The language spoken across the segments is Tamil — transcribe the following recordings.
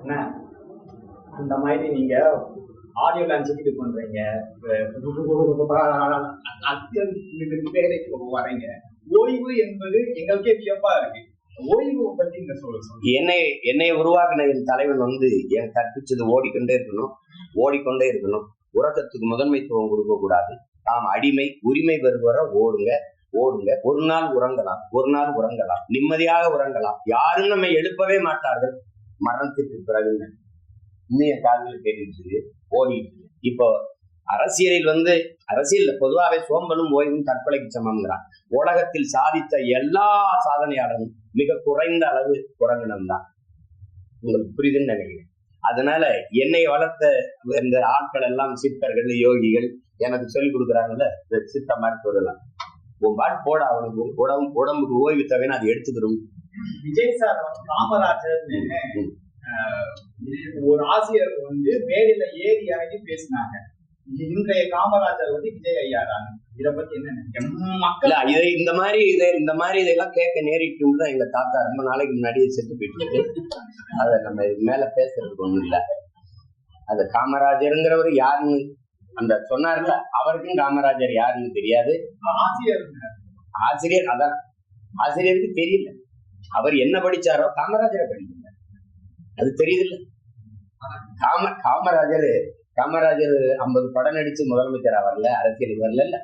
என்ன? அந்த மாதிரி நீங்க ஆடியோ லான்ச்சுக்கு இது பண்றீங்க. வேலைக்கு வரீங்க ஓய்வு என்பது எங்களுக்கே வியப்பா இருக்கு. ஓய்வு பத்தி நீங்க சொல்லுங்க. என்னை என்னை உருவாக்கின என் தலைவன் வந்து என் கற்பிச்சது ஓடிக்கொண்டே இருக்கணும். ஓடிக்கொண்டே இருக்கணும். உறக்கத்துக்கு முதன்மைத்துவம் கொடுக்க கூடாது நாம் அடிமை உரிமை பெறுவர ஓடுங்க ஓடுங்க. ஒரு நாள் உறங்கலாம் ஒரு நாள் உறங்கலாம். நிம்மதியாக உறங்கலாம். யாரும் நம்ம எழுப்பவே மாட்டார்கள். மரணத்திற்கு பிறகு உண்மையை காதல் கேட்டுட்டு ஓடிட்டு இருக்கு. இப்போ அரசியலில் வந்து அரசியல் பொதுவாகவே சோம்பலும் ஓய்வும் தற்கொலைக்கு சமம்ங்கிறான். உலகத்தில் சாதித்த எல்லா சாதனையாளரும் மிக குறைந்த அளவு குரங்கினம் தான். உங்களுக்கு புரியுதுன்னு நினைக்கிறேன். அதனால என்னை வளர்த்த இந்த ஆட்கள் எல்லாம் சித்தர்கள் யோகிகள் எனக்கு சொல்லிக் கொடுக்குறாங்கல்ல இந்த சித்த மருத்துவர் எல்லாம். உன் பாட்டு போட அவனுக்கு உடம்பு உடம்புக்கு ஓய்வு தேவைன்னு அதை எடுத்துக்கிறோம். விஜய் சார் வந்து காமராஜர்னு ஒரு ஆசிரியர் வந்து மேடையில ஏறி இறங்கி பேசினாங்க. இன்றைய காமராஜர் வந்து விஜய் ஐயா தான் இத பத்தி என்ன? மக்கள் இதை இந்த மாதிரி இதை இந்த மாதிரி இதெல்லாம் கேட்க நேரிட்டு தான் எங்க தாத்தா ரொம்ப நாளைக்கு முன்னாடியே செத்து போயிட்டு அதை நம்ம இது மேல பேசுறதுக்கு ஒண்ணும் இல்ல. அது காமராஜருங்கிறவர் யாருன்னு அந்த சொன்னார்ல அவருக்கும் காமராஜர் யாருன்னு தெரியாது. ஆசிரியர் ஆசிரியர் அதான். ஆசிரியருக்கு தெரியல. அவர் என்ன படிச்சாரோ காமராஜரை படிக்கல அது தெரியுதுல்ல. காம காமராஜர் காமராஜர் ஐம்பது படம் நடிச்சு முதலமைச்சர் அவர்ல அரசியல் வரல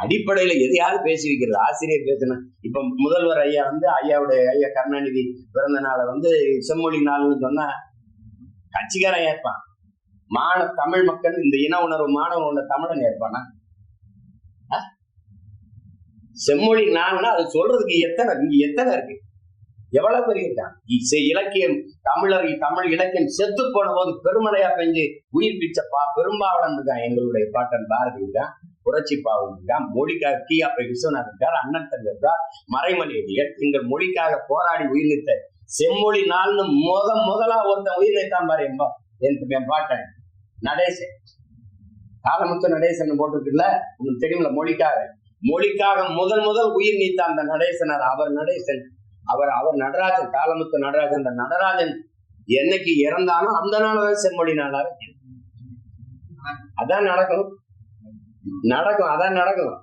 அடிப்படையில எதையாவது பேசி வைக்கிறது ஆசிரியர் பேசணும். இப்ப முதல்வர் ஐயா வந்து ஐயாவுடைய ஐயா கருணாநிதி பிறந்த நாளை வந்து செம்மொழி நாள்னு சொன்னா கட்சிக்காரன் ஏற்பான். மாண தமிழ் மக்கள் இந்த இன உணர்வு மாணவ உணர்வு தமிழன் ஏற்பானா? அஹ்? செம்மொழி நாள்னா அது சொல்றதுக்கு எத்தனை இங்க எத்தனை இருக்கு? எவ்வளவு பெரிய இருக்கான் இசை இலக்கியம் தமிழர் தமிழ் இலக்கியம் செத்து போன போது பெருமலையா பெஞ்சு உயிர் பிச்சப்பா பெரும்பாவளன் தான் எங்களுடைய பாட்டன் பாரதி தான் புரட்சி பாவம் மொழிக்காக கி. அப்ப விஸ்வநாத் இருக்கார் அண்ணன் தங்க இருக்கார் மறைமலை எங்கள் மொழிக்காக போராடி உயிர் நீத்த செம்மொழி நாள்னு முத முதலா ஒருத்தன் உயிர் நீத்தான் பாரு என்பா என் என் பாட்டன் நடேசன். காலமுத்து நடேசன் போட்டுருக்குல்ல? உங்களுக்கு தெரியுமில்ல மொழிக்காக. மொழிக்காக முதல் முதல் உயிர் நீத்த அந்த நடேசனார். அவர் நடேசன். அவர் அவர் நடராஜன் காலமுத்து நடராஜன் அந்த நடராஜன் என்னைக்கு இறந்தானோ அந்த நாள்தான் செம்மொழி நாளாக. அதான் நடக்கும் நடக்கும் அதான் நடக்கும்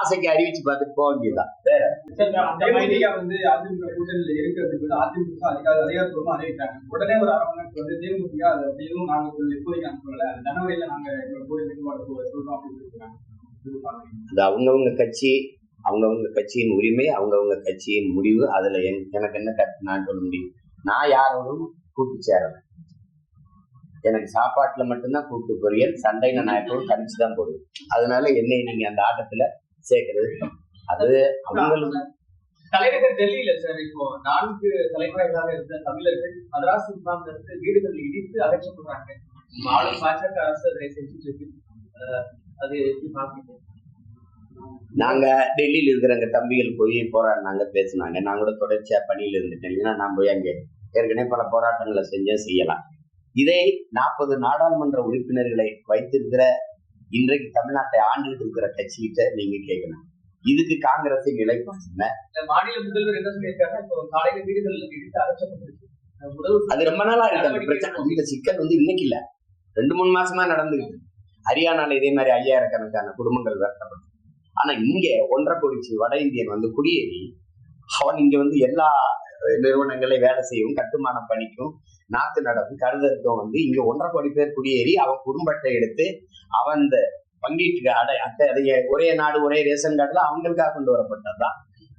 ஆசைக்கு அறிவிச்சு பார்த்துட்டு போக வேண்டியதுதான். உடனே ஒரு அரை மணி வந்து தேமுதிக அது அப்படின்னு நாங்க இப்போதைக்கு அது ஜனவரியில நாங்க எங்களோட சொல்றோம் அப்படின்னு. அது அவங்கவங்க கட்சி அவங்கவங்க கட்சியின் உரிமை அவங்கவங்க கட்சியின் முடிவு அதுல என்- எனக்கு என்ன கருத்து நான் சொல்ல முடியும்? நான் யாரோடும் கூட்டு சேரல. எனக்கு சாப்பாட்டுல மட்டும்தான் கூப்பிட்டு பொரியல் சண்டையில நான் எப்பவும் கணிச்சு தான் போடுவேன். அதனால என்னை நீங்க அந்த ஆட்டத்துல சேர்க்கறது அது அவங்களும் தலைநகர் டெல்லியில சார் இப்போ நான்கு தலைமுறைகளாக இருந்த தமிழர்கள் மதராஸ் இருந்து வீடுகள் இடித்து அகற்றப்படுறாங்க பாஜக அரசு அதை செஞ்சுட்டு இருக்கு. அது எப்படி பாக்குறீங்க நாங்க டெல்லியில இருக்கிற தம்பிகள் போய் போராடினாங்க பேசினாங்க. நான் கூட தொடர்ச்சியா பணியில இருந்துட்டேன். நான் போய் அங்கே ஏற்கனவே பல போராட்டங்களை செஞ்சேன் செய்யலாம். இதை நாற்பது நாடாளுமன்ற உறுப்பினர்களை வைத்திருக்கிற இன்றைக்கு தமிழ்நாட்டை ஆண்டுகிட்டு இருக்கிற கட்சிகிட்ட நீங்க கேட்கணும். இதுக்கு காங்கிரஸின் நிலைப்பாடு என்ன? மாநில முதல்வர் என்ன சொல்லியிருக்காருன்னா இப்போ காலையில வீடுகள் இடித்து அது ரொம்ப நாளா இருக்கு. அந்த பிரச்சனை இந்த சிக்கல் வந்து இன்னைக்கு இல்ல. ரெண்டு மூணு மாசமா நடந்துருக்கு ஹரியானால இதே மாதிரி ஐயாயிரக்கணக்கான குடும்பங்கள் வருத்தப்பட்டு ஆனா இங்க ஒன்றரை கோடி வட இந்தியன் வந்து குடியேறி அவன் இங்க வந்து எல்லா நிறுவனங்களை வேலை செய்யவும் கட்டுமானம் பணிக்கும் நாத்து நடக்கும் கருதற்கும் வந்து இங்க ஒன்றரை கோடி பேர் குடியேறி அவன் குடும்பத்தை எடுத்து அவன் இந்த பங்கீட்டு அடை அட்டை ஒரே நாடு ஒரே ரேஷன் கார்டுல அவங்களுக்காக கொண்டு வரப்பட்டதுதான்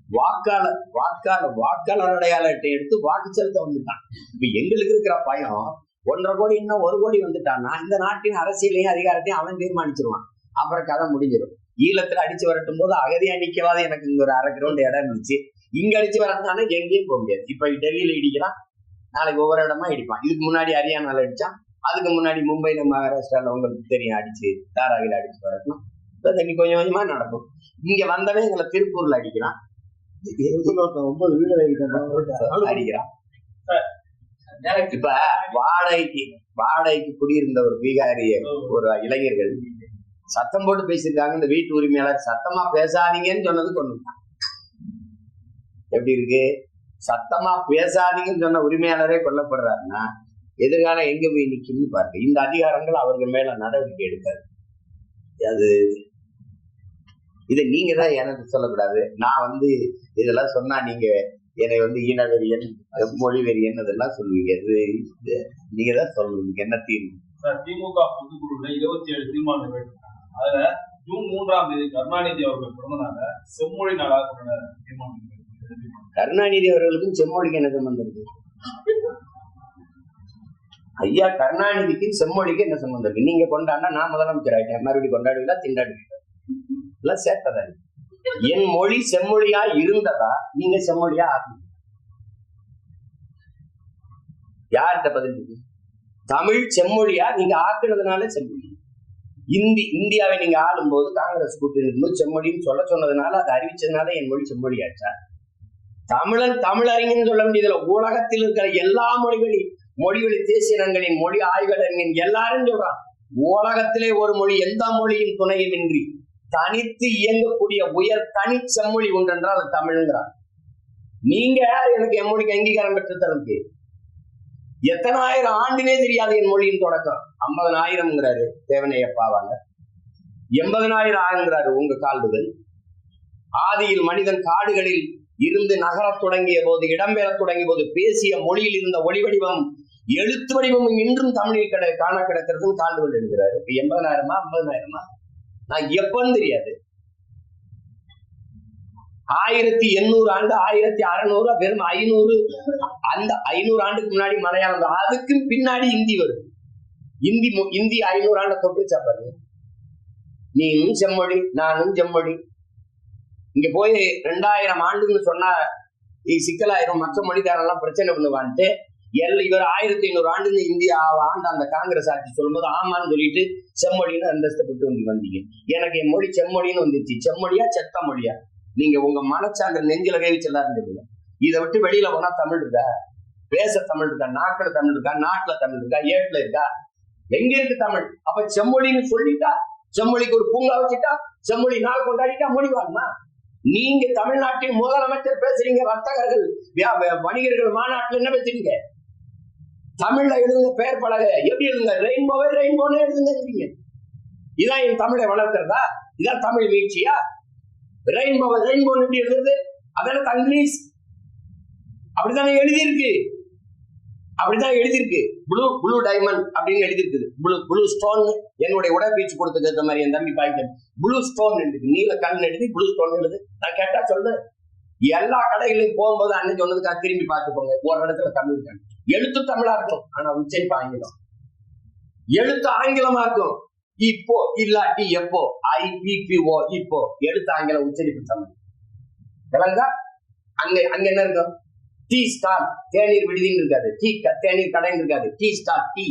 வாக்காளர் வாக்காளர் வாக்காளர் அடையாள அட்டை எடுத்து வாக்கு செலுத்த வந்துட்டான். இப்ப எங்களுக்கு இருக்கிற பயம் ஒன்றரை கோடி இன்னும் ஒரு கோடி வந்துட்டான்னா இந்த நாட்டின் அரசியலையும் அதிகாரத்தையும் அவன் தீர்மானிச்சிருவான். அப்புறம் கதை முடிஞ்சிடும். ஈழத்துல அடிச்சு வரட்டும் போது அகதியா நிக்கவாத எனக்கு இங்க ஒரு அரை கிரவுண்ட் இடம் இருந்துச்சு. இங்க அடிச்சு வரட்டானா எங்கேயும் போக முடியாது. இப்ப டெல்லியில இடிக்கிறான் நாளைக்கு ஒவ்வொரு இடமா இடிப்பான். இதுக்கு முன்னாடி ஹரியானால அடிச்சான் அதுக்கு முன்னாடி மும்பைல மகாராஷ்டிரால உங்களுக்கு தெரியும் அடிச்சு தாராவில அடிச்சு வரட்டும் தண்ணி கொஞ்சம் கொஞ்சமா நடக்கும். இங்க வந்தவன் எங்களை திருப்பூர்ல அடிக்கிறான். ஒன்பது வீடு வைக்கிட்டோம் அடிக்கிறான். இப்ப வாடகைக்கு வாடகைக்கு குடியிருந்த ஒரு பீகாரிய ஒரு இளைஞர்கள் சத்தம் போட்டு பேசியிருக்காங்க. இந்த வீட்டு உரிமையாளர் சத்தமா பேசாதீங்கன்னு சொன்னது கொண்டுட்டான் எப்படி இருக்கு? சத்தமா பேசாதீங்கன்னு சொன்ன உரிமையாளரே கொல்லப்படுறாருன்னா எதிர்காலம் எங்க போய் நிற்கும்னு பாருங்க. இந்த அதிகாரங்கள் அவர்கள் மேல நடவடிக்கை எடுக்காது. அது இதை நீங்க தான் எனக்கு சொல்லக்கூடாது. நான் வந்து இதெல்லாம் சொன்னா நீங்க என்னை வந்து ஈனவெறியன் மொழிவெறியன் அதெல்லாம் சொல்லுவீங்க. இது நீங்க தான் சொல்லணும். என்ன தீர்வு? திமுக பொதுக்குழுல இருபத்தி ஏழு தீர்மானங்கள் அதுல ஜூன் மூன்றாம் தேதி கருணாநிதி அவர்கள் பிறந்தநாள செம்மொழி நாளாக தீர்மானம் கருணாநிதி அவர்களுக்கும் செம்மொழிக்கு என்ன சம்பந்தம்? இருக்கு ஐயா கருணாநிதிக்கு செம்மொழிக்கு என்ன சம்பந்தம் இருக்கு? நீங்க கொண்டாடினா நான் முதலமைச்சர் ஆயிட்டேன். மறுபடியும் கொண்டாடுவீங்களா? திண்டாடுவீங்களா? எல்லாம் சேர்த்ததா என் மொழி செம்மொழியா இருந்ததா? நீங்க செம்மொழியா ஆகும் யார்கிட்ட பதில் தமிழ் செம்மொழியா நீங்க ஆக்குனதுனால செம்மொழி. இந்தி இந்தியாவை நீங்க ஆளும்போது காங்கிரஸ் கூட்டணி இருக்கும்போது செம்மொழின்னு சொல்ல சொன்னதுனால அதை அறிவிச்சதுனால என் மொழி செம்மொழி ஆச்சா தமிழன் தமிழறிஞன் சொல்ல வேண்டியதுல உலகத்தில் இருக்கிற எல்லா மொழிகளின் மொழிவழி தேசியனங்களின் மொழி ஆய்வறிஞன் எல்லாரும் சொல்றான். உலகத்திலே ஒரு மொழி எந்த மொழியின் துணையுமின்றி தனித்து இயங்கக்கூடிய உயர் தனி செம்மொழி ஒன்றென்றால் அது தமிழ்ங்கிறான். நீங்க யார்? எனக்கு என் மொழிக்கு அங்கீகாரம் பெற்று தரதுக்கு? எத்தனாயிரம் ஆண்டுனே தெரியாது என் மொழியின் தொடக்கம். ஐம்பதனாயிரம்ங்கிறாரு தேவனையப்பாவாங்க எண்பதனாயிரம் ஆகுங்கிறாரு உங்க கால்டுகள் ஆதியில் மனிதன் காடுகளில் இருந்து நகரத் தொடங்கிய போது இடம்பெறத் தொடங்கிய போது பேசிய மொழியில் இருந்த ஒளி வடிவம் எழுத்து வடிவமும் இன்றும் தமிழில் கிட காண கிடக்கிறது கால்டுகள் எழுதுகிறாரு எண்பதனாயிரமா ஐம்பதனாயிரமா? நான் எப்பன்னு தெரியாது. ஆயிரத்தி எண்ணூறு ஆண்டு ஆயிரத்தி அறுநூறு வெறும் ஐநூறு அந்த ஐநூறு ஆண்டுக்கு முன்னாடி மலையாளம் அதுக்கு பின்னாடி இந்தி வருது இந்தி இந்தி ஐநூறு ஆண்டை தொட்டு சாப்பாடு நீனும் செம்மொழி நானும் செம்மொழி. இங்க போய் ரெண்டாயிரம் ஆண்டுன்னு சொன்னா சிக்கலாயிரம் மற்ற மொழிக்காரெல்லாம் பிரச்சனை பண்ணுவான்ட்டு. எல்ல இவர் ஆயிரத்தி ஐநூறு ஆண்டுன்னு இந்தியா ஆண்டு அந்த காங்கிரஸ் ஆட்சி சொல்லும்போது ஆமான்னு சொல்லிட்டு செம்மொழின்னு அந்தஸ்தப்பட்டு வந்து வந்தீங்க. எனக்கு என் மொழி செம்மொழின்னு வந்துச்சு. செம்மொழியா செத்த மொழியா? நீங்க உங்க மனச்சாங்க நெஞ்சில கை வச்சு எல்லாரும் இதை விட்டு வெளியில போனா தமிழ் இருக்கா? பேச தமிழ் இருக்கா? நாக்குல தமிழ் இருக்கா? நாட்டுல தமிழ் இருக்கா? ஏட்டுல இருக்கா? எங்க இருக்கு தமிழ்? அப்ப செம்மொழின்னு சொல்லிட்டா செம்மொழிக்கு ஒரு பூங்கா வச்சுட்டா செம்மொழி நாள் கொண்டாடிட்டா மொழி வாருமா நீங்க தமிழ்நாட்டின் முதலமைச்சர் பேசுறீங்க வர்த்தகர்கள் வணிகர்கள் மாநாட்டுல என்ன பேசுறீங்க? தமிழ்ல எழுதுங்க பெயர் பலக. எப்படி எழுதுங்க? ரெயின்போவே ரெயின்போன்னு எழுதுங்க இதான் என் தமிழை வளர்க்கிறதா? இதான் தமிழ் வீழ்ச்சியா? ரெயின்போ ரெயின்போ எப்படி எழுதுறது அதான தங்கிலீஷ் அப்படித்தானே எழுதியிருக்கு? அப்படிதான் எழுதியிருக்கு. ப்ளூ ப்ளூ டைமண்ட் அப்படின்னு எழுதியிருக்குது. ப்ளூ ப்ளூ ஸ்டோன் என்னுடைய உடற்பயிற்சி கொடுத்துக்கு இந்த மாதிரி என் தம்பி பாய்க்கன் ப்ளூ ஸ்டோன் எழுதி நீல கண் எழுதி ப்ளூ ஸ்டோன் எழுது. நான் கேட்டா சொல்லு. எல்லா கடைகளையும் போகும்போது அன்னைக்கு சொன்னதுக்காக திரும்பி பார்த்துக்கோங்க. ஒரு இடத்துல தமிழ் எழுத்து தமிழா இருக்கும். ஆனா உச்சரிப்பு ஆங்கிலம். எழுத்து ஆங்கிலமா இருக்கும். இப்போ இல்லாட்டி எப்போ ஐபிபிஓ இப்போ எடுத்த ஆங்கில உச்சரிப்பு தமிழ் விளங்கா அங்க அங்க என்ன இருக்கும் டீ ஸ்டார் தேநீர் விடுதின்னு இருக்காது. டீ தேநீர் கடைன்னு இருக்காது. Tea star tea.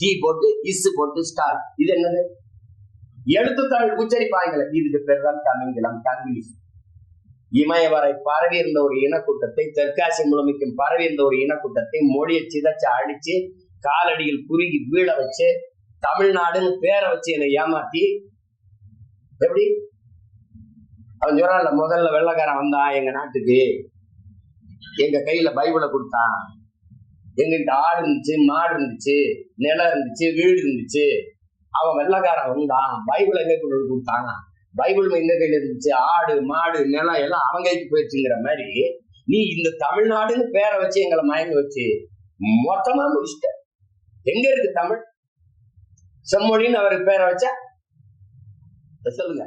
டீ போட்டு இஸ் போட்டு ஸ்டார் இது என்னது? எழுத்து தமிழ் உச்சரிப்பு ஆங்கிலம் இதுக்கு பேர் தான் தமிங்கிலம் தங்கிலீஷ் இமயவரை பரவி இருந்த ஒரு இனக்கூட்டத்தை தெற்காசி முழுமைக்கும் பரவி இருந்த ஒரு இனக்கூட்டத்தை மொழியை சிதைச்சு அழிச்சு காலடியில் குறுகி வீழ வச்சு தமிழ்நாடுன்னு பேரை வச்சு என்னை ஏமாத்தி எப்படி? அவன் சொல்றான்ல முதல்ல வெள்ளைக்காரன் வந்தான் எங்க நாட்டுக்கு எங்க கையில பைபிளை கொடுத்தான். எங்கிட்ட ஆடு இருந்துச்சு மாடு இருந்துச்சு நிலம் இருந்துச்சு வீடு இருந்துச்சு. அவன் வெள்ளக்காரன் வந்தான். பைபிள் எங்க கொண்டு வந்து கொடுத்தான்? பைபிள் எங்க கையில இருந்துச்சு? ஆடு மாடு நிலம் எல்லாம் அவன் கைக்கு போயிடுச்சுங்கிற மாதிரி நீ இந்த தமிழ்நாடுன்னு பேரை வச்சு எங்களை மயங்க வச்சு மொத்தமா முடிச்சிட்ட. எங்க இருக்கு தமிழ்? செம்மொழின்னு அவருக்கு பேரை வச்சா? சொல்லுங்க.